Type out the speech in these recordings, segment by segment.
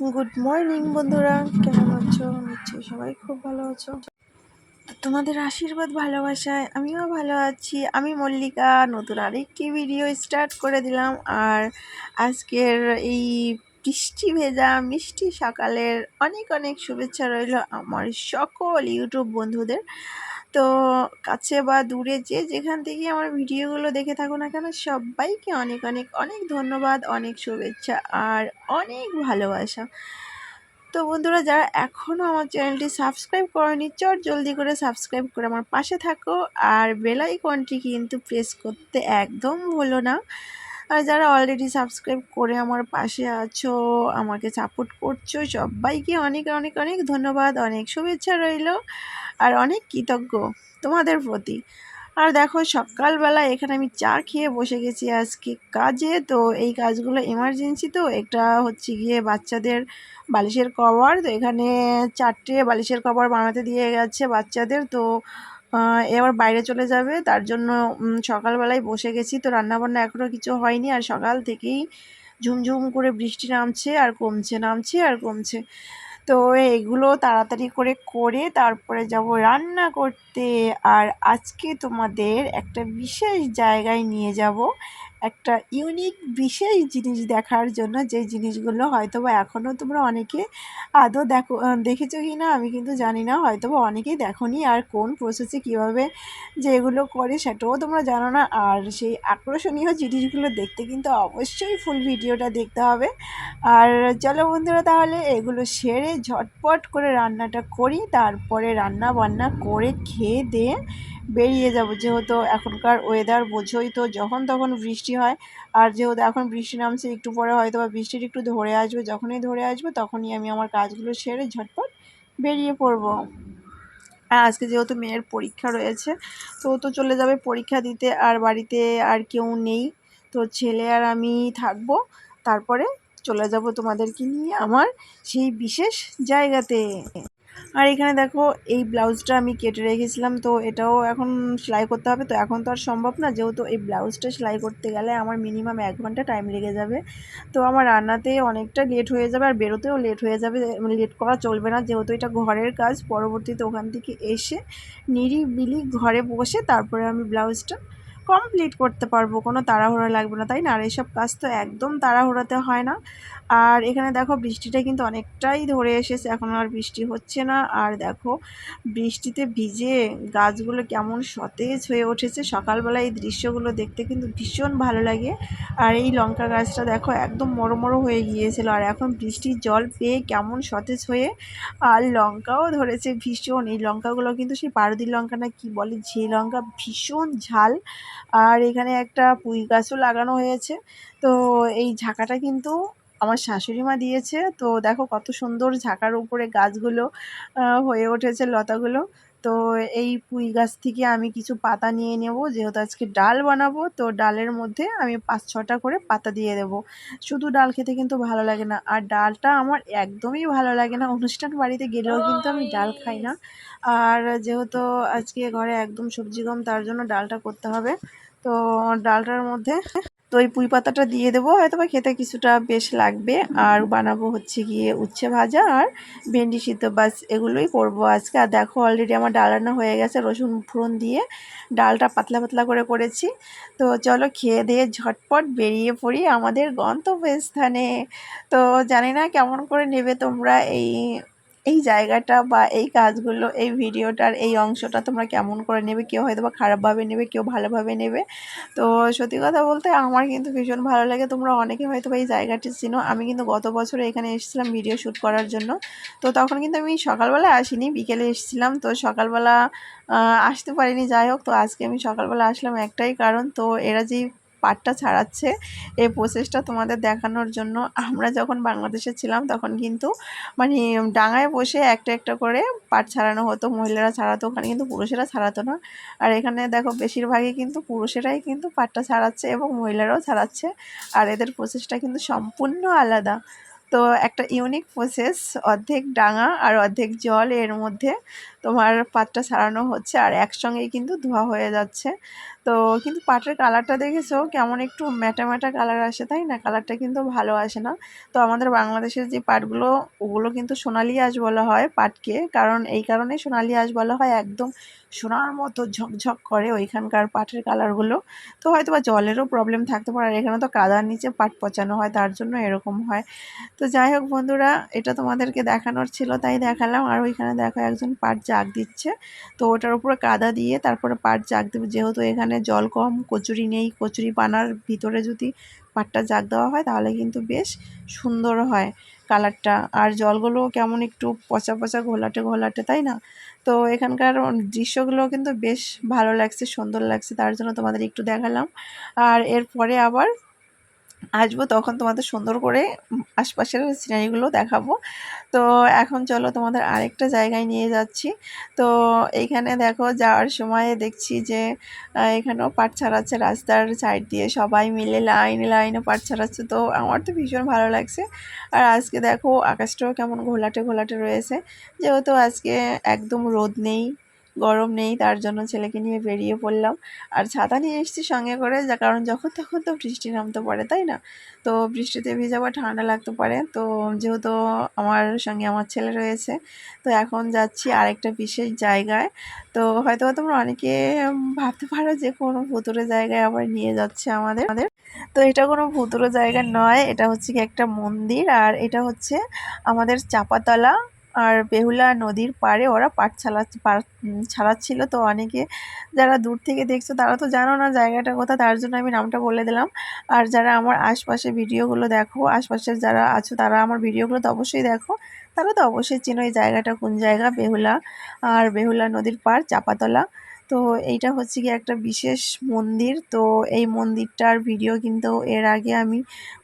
Good morning বন্ধুরা। কেমন আছো? নিশ্চয়ই সবাই খুব ভালো আছো। তোমাদের আশীর্বাদ, ভালোবাসায় আমিও ভালো আছি। আমি মল্লিকা, নতুন আরেকটি ভিডিও স্টার্ট করে দিলাম। আর আজকের এই বৃষ্টি ভেজা, মিষ্টি সকালের অনেক অনেক শুভেচ্ছা রইল আমার সকল ইউটিউব বন্ধুদের। তো কাছে বা দূরে যে যেখান থেকে আমার ভিডিওগুলো দেখে থাকো না কেন, সবাইকে অনেক অনেক অনেক ধন্যবাদ, অনেক শুভেচ্ছা আর অনেক ভালোবাসা। তো বন্ধুরা, যারা এখনও আমার চ্যানেলটি সাবস্ক্রাইব করেনি, চট জলদি করে সাবস্ক্রাইব করে আমার পাশে থাকো আর বেল আইকনটি কিন্তু প্রেস করতে একদম ভুলো না। আর যারা অলরেডি সাবস্ক্রাইব করে আমার পাশে আছো, আমাকে সাপোর্ট করছ, সবাইকে অনেক অনেক অনেক ধন্যবাদ, অনেক শুভেচ্ছা রইল আর অনেক কৃতজ্ঞ তোমাদের প্রতি। আর দেখো সকালবেলা এখানে আমি চা খেয়ে বসে গেছি আজকে কাজে। তো এই কাজগুলো এমার্জেন্সি তো, একটা হচ্ছে গিয়ে বাচ্চাদের বালিশের কভার। তো এখানে চারটে বালিশের কভার বানাতে দিয়ে গেছে বাচ্চাদের। তো এবার বাইরে চলে যাবে। তার জন্য সকালবেলায় বসে গেছি। তো রান্নাবান্না এখনও কিছু হয়নি। আর সকাল থেকেই ঝুমঝুম করে বৃষ্টি নামছে আর কমছে, নামছে আর কমছে। তো এগুলো তাড়াতাড়ি করে করে তারপরে যাব রান্না করতে। আর আজকে তোমাদের একটা বিশেষ জায়গায় নিয়ে যাব। একটা ইউনিক বিশেষ জিনিস দেখার জন্য যে জিনিসগুলো হয়তো বা এখনও তোমরা অনেকে আদৌ দেখো দেখেছ কি না আমি কিন্তু জানি না হয়তো বা অনেকেই দেখোনি আর কোন প্রসেসে কীভাবে যে এগুলো করে সেটাও তোমরা জানো না। আর সেই আকর্ষণীয় জিনিসগুলো দেখতে কিন্তু অবশ্যই ফুল ভিডিওটা দেখতে হবে। আর চলো বন্ধুরা তাহলে এগুলো সেরে ঝটপট করে রান্নাটা করি, তারপরে রান্না বান্না করে খেয়ে দিয়ে বেরিয়ে যাব। যেহেতু এখনকার ওয়েদার বোঝোই তো যখন তখন বৃষ্টি হয়। আর যেহেতু এখন বৃষ্টি নামছে, একটু পরে হয়তো বা বৃষ্টির একটু ধরে আসবে। যখনই ধরে আসবে, তখনই আমি আমার কাজগুলো সেরে ঝটপট বেরিয়ে পড়ব। আর আজকে যেহেতু মেয়ের পরীক্ষা রয়েছে, তো তো চলে যাবে পরীক্ষা দিতে। আর বাড়িতে আর কেউ নেই। তো ছেলে আর আমি থাকব। তারপরে চলে যাব তোমাদেরকে নিয়ে আমার সেই বিশেষ জায়গাতে। আর এখানে দেখো, এই ব্লাউজটা আমি কেটে রেখেছিলাম, তো এটাও এখন সেলাই করতে হবে। তো এখন তো আর সম্ভব না, যেহেতু এই ব্লাউজটা সেলাই করতে গেলে আমার মিনিমাম এক ঘণ্টা টাইম লেগে যাবে। তো আমার রান্নাতে অনেকটা লেট হয়ে যাবে আর বেরোতেও লেট হয়ে যাবে লেট করা চলবে না, যেহেতু এটা ঘরের কাজ। পরবর্তীতে ওখান থেকে এসে নিরিবিলি ঘরে বসে তারপরে আমি ব্লাউজটা কমপ্লিট করতে পারব, কোনো তাড়াহুড়া লাগবে না, তাই না? আর এইসব কাজ তো একদম তাড়াহুড়াতে হয় না। আর এখানে দেখো বৃষ্টিটা কিন্তু অনেকটাই ধরে এসেছে, এখন আর বৃষ্টি হচ্ছে না। আর দেখো বৃষ্টিতে ভিজে গাছগুলো কেমন সতেজ হয়ে উঠেছে। সকালবেলা এই দৃশ্যগুলো দেখতে কিন্তু ভীষণ ভালো লাগে। আর এই লঙ্কা গাছটা দেখো একদম মরো মরো হয়ে গিয়েছিল। আর এখন বৃষ্টির জল পেয়ে কেমন সতেজ হয়ে আর লঙ্কাও ধরেছে ভীষণ। এই লঙ্কাগুলো কিন্তু সেই পারদি লঙ্কা না কি বলে ঝে লঙ্কা ভীষণ ঝাল। আর এখানে একটা পুঁই গাছও লাগানো হয়েছে। তো এই ঝাঁকাটা কিন্তু আমার শাশুড়ি মা দিয়েছে। তো দেখো কত সুন্দর ঝাঁকার উপরে গাছগুলো হয়ে উঠেছে লতাগুলো। তো এই পুঁই গাছ থেকে আমি কিছু পাতা নিয়ে নেব, যেহেতু আজকে ডাল বানাবো, তো ডালের মধ্যে আমি পাঁচ ছটা করে পাতা দিয়ে দেব। শুধু ডাল খেতে কিন্তু ভালো লাগে না, আর ডালটা আমার একদমই ভালো লাগে না। অনুষ্ঠান বাড়িতে গেলেও কিন্তু আমি ডাল খাই না। আর যেহেতু আজকে ঘরে একদম সবজি কম তার জন্য ডালটা করতে হবে। তো ডালটার মধ্যে তো ওই পুঁই পাতাটা দিয়ে দেবো হয়তো বা খেতে কিছুটা বেশ লাগবে। আর বানাবো হচ্ছে গিয়ে উচ্ছে ভাজা আর ভেন্ডি সিদ্ধ। বাস এগুলোই করব আজকে। আর দেখো অলরেডি আমার ডাল রান্না হয়ে গেছে রসুন ফোড়ন দিয়ে। ডালটা পাতলা পাতলা করে করেছি। তো চলো খেয়ে দিয়ে ঝটপট বেরিয়ে পড়ি আমাদের গন্তব্যস্থানে। তো জানি না কেমন করে নেবে তোমরা এই এই জায়গাটা বা এই কাজগুলো, এই ভিডিওটার এই অংশটা তোমরা কেমন করে নেবে, কেউ হয়তো বা খারাপভাবে নেবে, কেউ ভালোভাবে নেবে। তো সত্যি কথা বলতে আমার কিন্তু ভীষণ ভালো লাগে। তোমরা অনেকে হয়তো বা এই জায়গাটি চিনো। আমি কিন্তু গত বছরে এখানে এসেছিলাম ভিডিও শ্যুট করার জন্য। তো তখন কিন্তু আমি সকালবেলা আসিনি, বিকেলে এসেছিলাম। তো সকালবেলা আসতে পারিনি। যাই হোক, তো আজকে আমি সকালবেলা আসলাম একটাই কারণ। তো এরা যেই পাটটা ছাড়াচ্ছে। এই প্রসেসটা তোমাদের দেখানোর জন্য। আমরা যখন বাংলাদেশে ছিলাম, তখন কিন্তু মানে ডাঙায় বসে একটা একটা করে পাট ছাড়ানো হতো। মহিলারা ছাড়াতো, ওখানে কিন্তু পুরুষেরা ছাড়াতো না। আর এখানে দেখো, বেশিরভাগই কিন্তু পুরুষেরাই কিন্তু পাটটা ছাড়াচ্ছে এবং মহিলারাও ছাড়াচ্ছে। আর এদের প্রসেসটা কিন্তু সম্পূর্ণ আলাদা। তো একটা ইউনিক প্রসেস অর্ধেক ডাঙা আর অর্ধেক জল এর মধ্যে। তোমার পাটটা ছাড়ানো হচ্ছে আর একসঙ্গেই কিন্তু ধোয়া হয়ে যাচ্ছে। তো কিন্তু পাটের কালারটা দেখেছ? কেমন একটু ম্যাটা ম্যাটা কালার আসে, তাই না? কালারটা কিন্তু ভালো আসে না। তো আমাদের বাংলাদেশের যে পাটগুলো, ওগুলো কিন্তু সোনালি আঁশ বলা হয় পাটকে। কারণ এই কারণে সোনালি আঁশ বলা হয় একদম সোনার মতো ঝকঝক করে ওইখানকার পাটের কালারগুলো। তো হয়তো বা জলেরও প্রবলেম থাকতে পারে, আর এখানে তো কাদার নিচে পাট পচানো হয়, তার জন্য এরকম হয়। তো যাই হোক বন্ধুরা, এটা তোমাদেরকে দেখানোর ছিল, তাই দেখালাম। আর ওইখানে দেখো একজন পাট জাগ দিচ্ছে। তো ওটার উপরে কাদা দিয়ে তারপরে পাট জাগ দেবে। যেহেতু এখানে জল কম, কচুরি নেই, কচুরি পানার ভিতরে যদি পাটটা জাগ দেওয়া হয় তাহলে কিন্তু বেশ সুন্দর হয় কালারটা। আর জলগুলো কেমন একটু পচা পচা ঘোলাটে ঘোলাটে, তাই না? তো এখানকার দৃশ্যগুলো কিন্তু বেশ ভালো লাগছে, সুন্দর লাগছে, তার জন্য তোমাদের একটু দেখালাম। আর এরপরে আবার আসব তখন তোমাদের সুন্দর করে আশপাশের সিনারিগুলো দেখাবো। তো এখন চলো তোমাদের আরেকটা জায়গায় নিয়ে যাচ্ছি। তো এইখানে দেখো যাওয়ার সময় দেখছি যে এখানেও পাট ছাড়াচ্ছে, রাস্তার সাইড দিয়ে সবাই মিলে লাইনে লাইনে পাট ছাড়াচ্ছে। তো আমার তো ভীষণ ভালো লাগছে। আর আজকে দেখো আকাশটাও কেমন ঘোলাটে ঘোলাটে রয়েছে। যেহেতু আজকে একদম রোদ নেই গরম নেই, তার জন্য ছেলেকে নিয়ে বেরিয়ে পড়লাম। আর ছাতা নিয়ে এসেছি সঙ্গে করে, যা কারণ যখন তখন তো বৃষ্টি নামতে পারে, তাই না? তো বৃষ্টিতে ভিজে বা ঠান্ডা লাগতে পারে। তো যেহেতু আমার সঙ্গে আমার ছেলে রয়েছে, তো এখন যাচ্ছি আরেকটা বিশেষ জায়গায়। তো হয়তো তোমরা অনেকে ভাবতে পারো যে কোনো ভুতুরে জায়গায় আবার নিয়ে যাচ্ছে আমাদের। আমাদের তো এটা কোনো ভুতুরে জায়গা নয়, এটা হচ্ছে কি একটা মন্দির। আর এটা হচ্ছে আমাদের চাপাতলা। আর বেহুলা নদীর পাড়ে ওরা পাট ছাড়া ছাড়াচ্ছিল। তো অনেকে যারা দূর থেকে দেখছ তারা তো জানো না জায়গাটা কোথা তার জন্য আমি নামটা বলে দিলাম। আর যারা আমার আশপাশে ভিডিওগুলো দেখো, আশপাশের যারা আছো তারা আমার ভিডিওগুলো তো অবশ্যই দেখো। তারা তো অবশ্যই চেনো এই জায়গাটা কোন জায়গা, বেহুলা আর বেহুলা নদীর পাড়, চাপাতলা। তো এইটা হচ্ছে কি একটা বিশেষ মন্দির। তো এই মন্দিরটার ভিডিও কিন্তু এর আগে আমি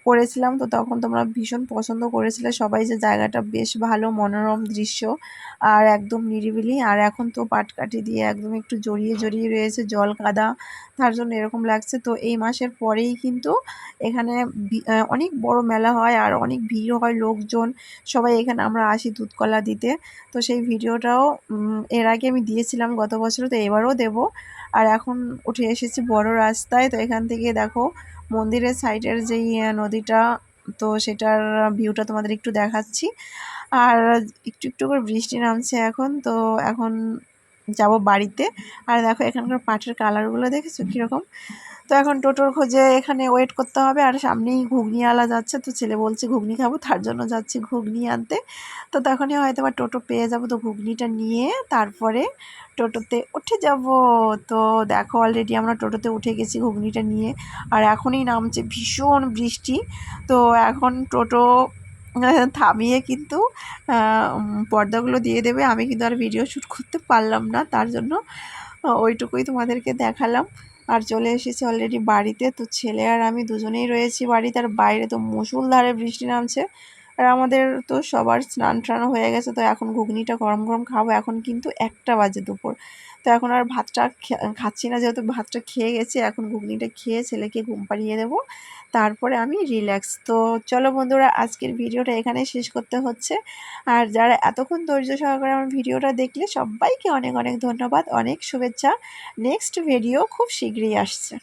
করেছিলাম তো তখন তোমরা ভীষণ পছন্দ করেছিলে। সবাই যে জায়গাটা বেশ ভালো, মনোরম দৃশ্য আর একদম নিরিবিলি। আর এখন তো পাটকাঠি দিয়ে একদম একটু জড়িয়ে জড়িয়ে রয়েছে, জল কাদা, তার জন্য এরকম লাগছে। তো এই মাসের পরেই কিন্তু এখানে অনেক বড় মেলা হয় আর অনেক ভিড় হয় লোকজন। সবাই এখানে আমরা আসি দুধকলা দিতে। তো সেই ভিডিওটাও এর আগে আমি দিয়েছিলাম গত বছর, তো এবারও দেব। আর এখন উঠে এসেছি বড় রাস্তায়। তো এখান থেকে দেখো মন্দিরের সাইডের যেই নদীটা, তো সেটার ভিউটা তোমাদের একটু দেখাচ্ছি। আর একটু একটু করে বৃষ্টি নামছে এখন, তো এখন যাব বাড়িতে। আর দেখো এখানকার পাটের কালারগুলো দেখেছ কীরকম? তো এখন টোটোর খোঁজে এখানে ওয়েট করতে হবে আর সামনেই ঘুগনি আলা যাচ্ছে। তো ছেলে বলছে, ঘুগনি খাব, তার জন্য যাচ্ছি ঘুগনি আনতে। তো তখনই হয়তো বা টোটো পেয়ে যাব তো ঘুগনিটা নিয়ে তারপরে টোটোতে উঠে যাব। তো দেখো অলরেডি আমরা টোটোতে উঠে গেছি ঘুগনিটা নিয়ে। আর এখনই নামছে ভীষণ বৃষ্টি। তো এখন টোটো থামিয়ে কিন্তু পর্দাগুলো দিয়ে দেবে। আমি কিন্তু আর ভিডিও শ্যুট করতে পারলাম না, তার জন্য ওইটুকুই তোমাদেরকে দেখালাম। আর চলে এসেছি অলরেডি বাড়িতে, তো ছেলে আর আমি দুজনেই রয়েছি বাড়িতে। আর বাইরে তো মুসুলধারে বৃষ্টি নামছে। আর আমাদের তো সবার স্নান টান হয়ে গেছে, তো এখন ঘুগনিটা গরম গরম খাব। এখন কিন্তু একটা বাজে দুপুর। তো এখন আর ভাতটা খাচ্ছি না, যেহেতু ভাতটা খেয়ে গেছি, এখন ঘুগনিটা খেয়ে ছেলেকে ঘুম পাড়িয়ে দেবো। তারপরে আমি রিল্যাক্স। তো চলো বন্ধুরা, আজকের ভিডিওটা এখানে শেষ করতে হচ্ছে। আর যারা এতক্ষণ ধৈর্য সহকারে আমার ভিডিওটা দেখলে, সবাইকে অনেক অনেক ধন্যবাদ, অনেক শুভেচ্ছা। নেক্সট ভিডিও খুব শীঘ্রই আসছে।